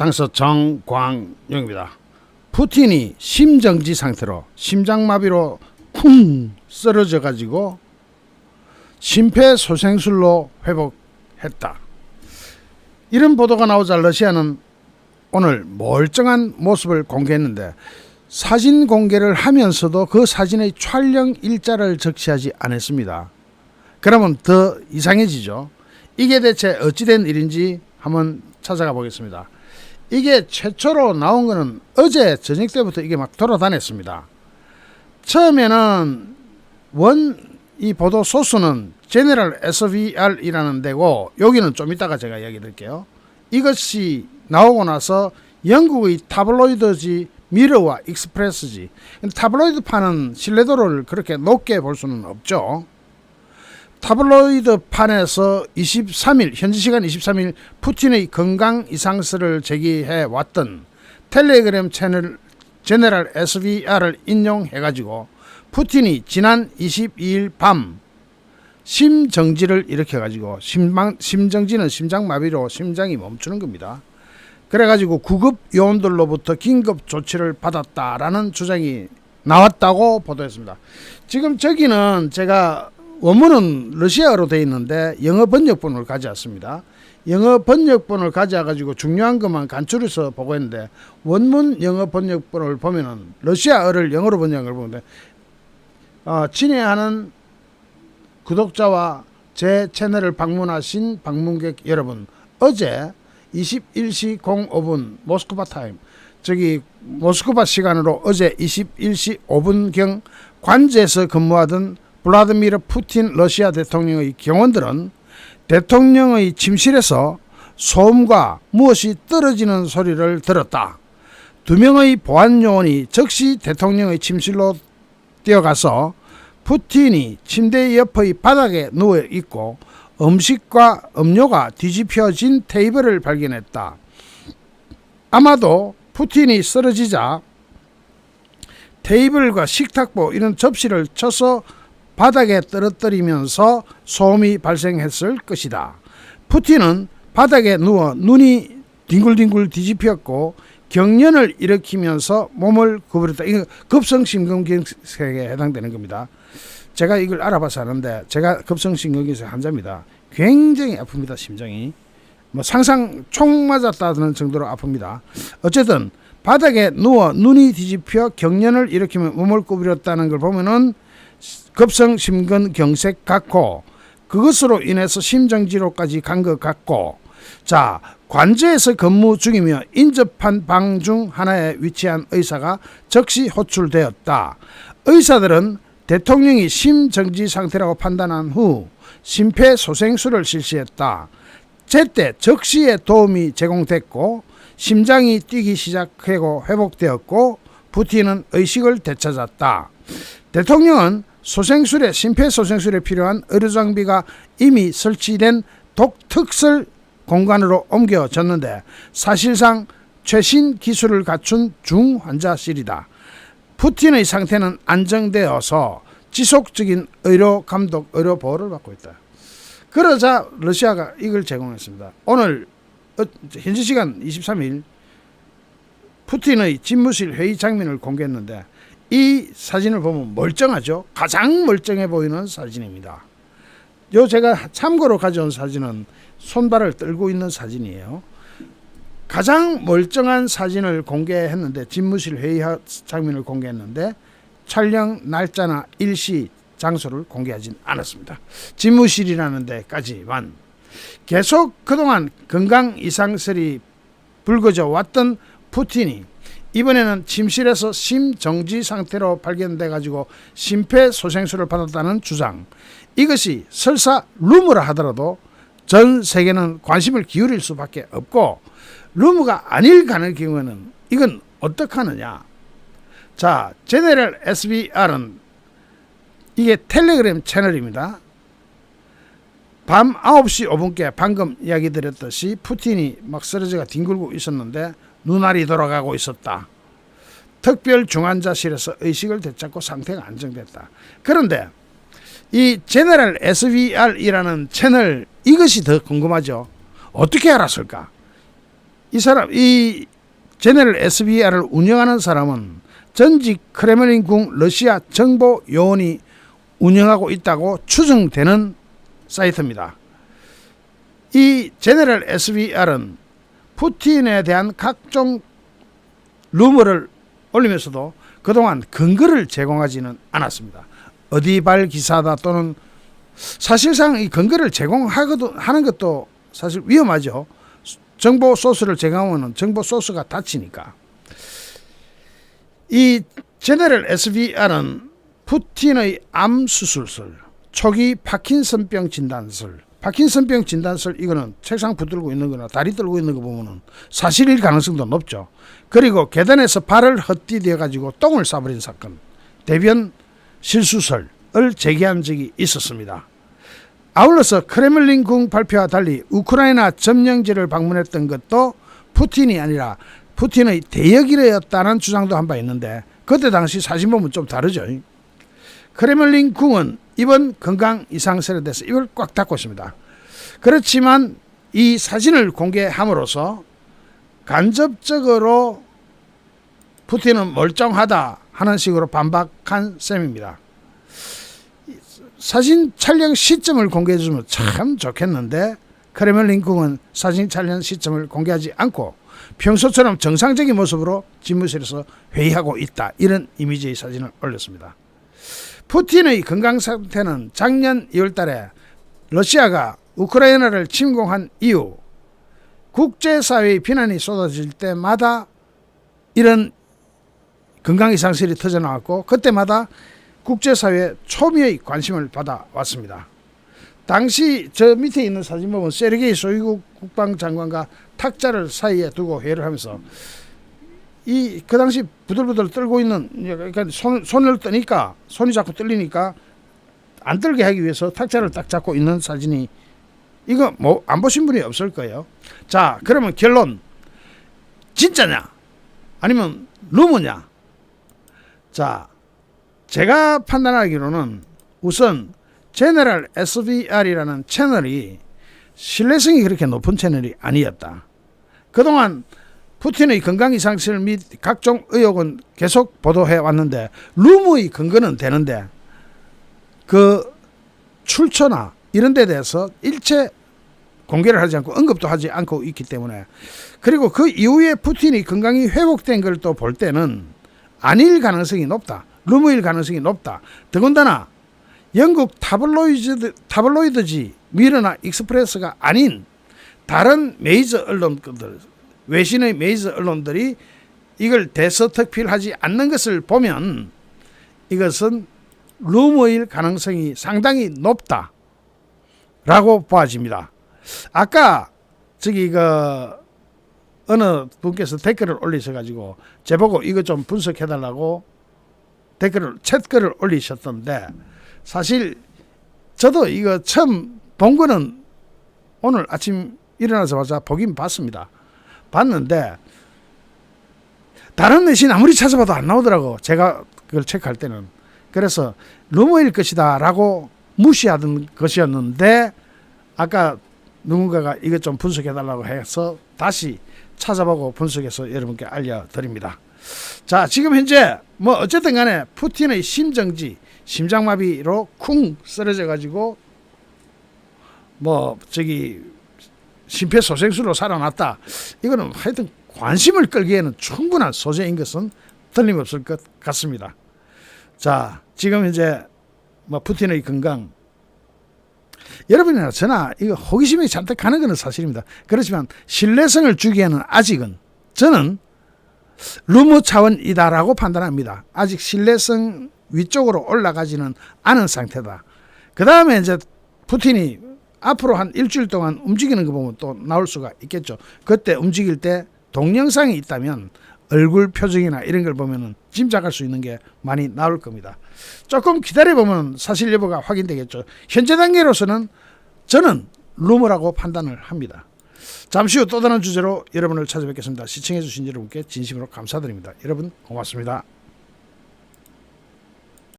당서 정광용입니다. 푸틴이 심정지 상태로 심장마비로 쿵 쓰러져 가지고 심폐소생술로 회복했다. 이런 보도가 나오자 러시아는 오늘 멀쩡한 모습을 공개했는데 사진 공개를 하면서도 그 사진의 촬영 일자를 적시하지 않았습니다. 그러면 더 이상해지죠. 이게 대체 어찌된 일인지 한번 찾아가 보겠습니다. 이게 최초로 나온 거는 어제 저녁 때부터 이게 막 돌아다녔습니다. 처음에는 원 이 보도 소스는 제네럴 SVR이라는 데고 여기는 좀 이따가 제가 이야기 드릴게요. 이것이 나오고 나서 영국의 타블로이드지 미러와 익스프레스지 근데 타블로이드판은 신뢰도를 그렇게 높게 볼 수는 없죠. 타블로이드 판에서 23일 현지 시간 23일 푸틴의 건강 이상설을 제기해 왔던 텔레그램 채널 제네럴 SVR을 인용해 가지고 푸틴이 지난 22일 밤 심정지를 일으켜 가지고 심방 심정지는 심장 마비로 심장이 멈추는 겁니다. 그래 가지고 구급 요원들로부터 긴급 조치를 받았다라는 주장이 나왔다고 보도했습니다. 지금 저기는 제가 원문은 러시아어로 되어 있는데 영어 번역본을 가져왔습니다. 영어 번역본을 가져와가지고 중요한 것만 간추려서 보고 있는데 원문 영어 번역본을 보면은 러시아어를 영어로 번역을 보는데 어, 친애하는 구독자와 제 채널을 방문하신 방문객 여러분 어제 21시 05분 모스크바 타임 저기 모스크바 시간으로 어제 21시 5분경 관제에서 근무하던 블라드미르 푸틴 러시아 대통령의 경원들은 대통령의 침실에서 소음과 무엇이 떨어지는 소리를 들었다. 두 명의 보안 요원이 즉시 대통령의 침실로 뛰어가서 푸틴이 침대 옆의 바닥에 누워 있고 음식과 음료가 뒤집혀진 테이블을 발견했다. 아마도 푸틴이 쓰러지자 테이블과 식탁보 이런 접시를 쳐서 바닥에 떨어뜨리면서 소음이 발생했을 것이다. 푸틴은 바닥에 누워 눈이 뒹굴뒹굴 뒤집혔고 경련을 일으키면서 몸을 구부렸다. 이거 급성심근경색에 해당되는 겁니다. 제가 이걸 알아봐서 아는데 제가 급성심근경색 환자입니다. 굉장히 아픕니다. 심장이. 뭐 상상 총 맞았다는 정도로 아픕니다. 어쨌든 바닥에 누워 눈이 뒤집혀 경련을 일으키며 몸을 구부렸다는 걸 보면은 급성 심근 경색 같고 그것으로 인해서 심정지로까지 간 것 같고 자 관제에서 근무 중이며 인접한 방 중 하나에 위치한 의사가 즉시 호출되었다. 의사들은 대통령이 심정지 상태라고 판단한 후 심폐소생술을 실시했다. 제때 적시에 도움이 제공됐고 심장이 뛰기 시작하고 회복되었고 푸틴은 의식을 되찾았다. 대통령은 소생술에 심폐소생술에 필요한 의료 장비가 이미 설치된 독특설 공간으로 옮겨졌는데 사실상 최신 기술을 갖춘 중환자실이다. 푸틴의 상태는 안정되어서 지속적인 의료 감독, 의료 보호를 받고 있다. 그러자 러시아가 이걸 제공했습니다. 오늘 어, 현지 시간 23일 푸틴의 집무실 회의 장면을 공개했는데 이 사진을 보면 멀쩡하죠. 가장 멀쩡해 보이는 사진입니다. 요 제가 참고로 가져온 사진은 손발을 떨고 있는 사진이에요. 가장 멀쩡한 사진을 공개했는데 집무실 회의 장면을 공개했는데 촬영 날짜나 일시 장소를 공개하진 않았습니다. 집무실이라는 데까지만 계속 그동안 건강 이상설이 불거져 왔던 푸틴이 이번에는 침실에서 심정지 상태로 발견돼 가지고 심폐소생술을 받았다는 주장. 이것이 설사 루머라 하더라도 전 세계는 관심을 기울일 수밖에 없고 루머가 아닐 경우에는 이건 어떡하느냐. 자, 제네럴 SBR은 이게 텔레그램 채널입니다. 밤 9시 5분께 방금 이야기 드렸듯이 푸틴이 막 쓰러져가 뒹굴고 있었는데 눈알이 돌아가고 있었다. 특별 중환자실에서 의식을 되찾고 상태가 안정됐다. 그런데 이 제네럴 SVR이라는 채널 이것이 더 궁금하죠. 어떻게 알았을까? 이 사람 이 제네럴 SBR을 운영하는 사람은 전직 크레멜린궁 러시아 정보 요원이 운영하고 있다고 추정되는 사이트입니다. 이 제네럴 SBR은 푸틴에 대한 각종 루머를 올리면서도 그동안 근거를 제공하지는 않았습니다. 어디 발 기사다 또는 사실상 이 근거를 제공하거든 하는 것도 사실 위험하죠. 정보 소스를 제공하면 정보 소스가 닫히니까. 이 제네럴 SBR은 푸틴의 암 수술설, 초기 파킨슨병 진단설, 파킨슨병 진단설 이거는 책상 붙들고 있는 거나 다리 들고 있는 거 보면은 사실일 가능성도 높죠. 그리고 계단에서 발을 헛디뎌 가지고 똥을 싸버린 사건, 대변 실수설을 제기한 적이 있었습니다. 아울러서 크레물린궁 발표와 달리 우크라이나 점령지를 방문했던 것도 푸틴이 아니라 푸틴의 대역이었다는 주장도 한 바 있는데 그때 당시 사진 보면 좀 다르죠. 크레물린 궁은 이번 건강 이상설에 대해서 입을 꽉 닫고 있습니다. 그렇지만 이 사진을 공개함으로써 간접적으로 푸틴은 멀쩡하다 하는 식으로 반박한 셈입니다. 사진 촬영 시점을 공개해 주면 참 좋겠는데 크레멜린 궁은 사진 촬영 시점을 공개하지 않고 평소처럼 정상적인 모습으로 집무실에서 회의하고 있다. 이런 이미지의 사진을 올렸습니다. 푸틴의 건강 상태는 작년 2월 달에 러시아가 우크라이나를 침공한 이후 국제사회의 비난이 쏟아질 때마다 이런 건강 이상설이 터져 나왔고 그때마다 국제사회 초미의 관심을 받아왔습니다. 당시 저 밑에 있는 사진 보면 세르게이 소이구 국방장관과 탁자를 사이에 두고 회의를 하면서 이 그 당시 부들부들 떨고 있는 그러니까 손, 손을 뜨니까 손이 자꾸 떨리니까 안 떨게 하기 위해서 탁자를 딱 잡고 있는 사진이 이거 뭐 안 보신 분이 없을 거예요. 자 그러면 결론 진짜냐 아니면 루머냐 자 제가 판단하기로는 우선 제너럴 SBR이라는 채널이 신뢰성이 그렇게 높은 채널이 아니었다. 그동안 푸틴의 건강 이상설 및 각종 의혹은 계속 보도해 왔는데 루머의 근거는 되는데 그 출처나 이런 데 대해서 일체 공개를 하지 않고 언급도 하지 않고 있기 때문에 그리고 그 이후에 푸틴이 건강이 회복된 걸 또 볼 때는 아닐 가능성이 높다. 루머일 가능성이 높다. 더군다나 영국 타블로이드, 타블로이드지 미러나 익스프레스가 아닌 다른 메이저 언론들 외신의 메이저 언론들이 이걸 대서특필하지 않는 것을 보면 이것은 루머일 가능성이 상당히 높다 라고 보아집니다. 아까 저기 그 어느 분께서 댓글을 올리셔가지고 제보고 이거 좀 분석해달라고 댓글을 챗글을 올리셨던데 사실 저도 이거 처음 본 거는 오늘 아침 일어나자마자 보긴 봤습니다. 봤는데 다른 내신 아무리 찾아봐도 안 나오더라고. 제가 그걸 체크할 때는. 그래서 루머일 것이다 라고 무시하던 것이었는데 아까 누군가가 이것 좀 분석해 달라고 해서 다시 찾아보고 분석해서 여러분께 알려드립니다. 자, 지금 현재 뭐 어쨌든 간에 푸틴의 심정지, 심장마비로 쿵 쓰러져 가지고 뭐 저기 심폐소생술로 살아났다. 이거는 하여튼 관심을 끌기에는 충분한 소재인 것은 틀림없을 것 같습니다. 자, 지금 이제 뭐 푸틴의 건강 여러분이나 저나 이거 호기심이 잔뜩 가는 것은 사실입니다. 그렇지만 신뢰성을 주기에는 아직은 저는 루머 차원이다라고 판단합니다. 아직 신뢰성 위쪽으로 올라가지는 않은 상태다. 그 다음에 이제 푸틴이 앞으로 한 일주일 동안 움직이는 거 보면 또 나올 수가 있겠죠. 그때 움직일 때 동영상이 있다면 얼굴 표정이나 이런 걸 보면은 짐작할 수 있는 게 많이 나올 겁니다. 조금 기다려 보면 사실 여부가 확인되겠죠. 현재 단계로서는 저는 루머라고 판단을 합니다. 잠시 후 또 다른 주제로 여러분을 찾아뵙겠습니다. 시청해 주신 여러분께 진심으로 감사드립니다. 여러분 고맙습니다.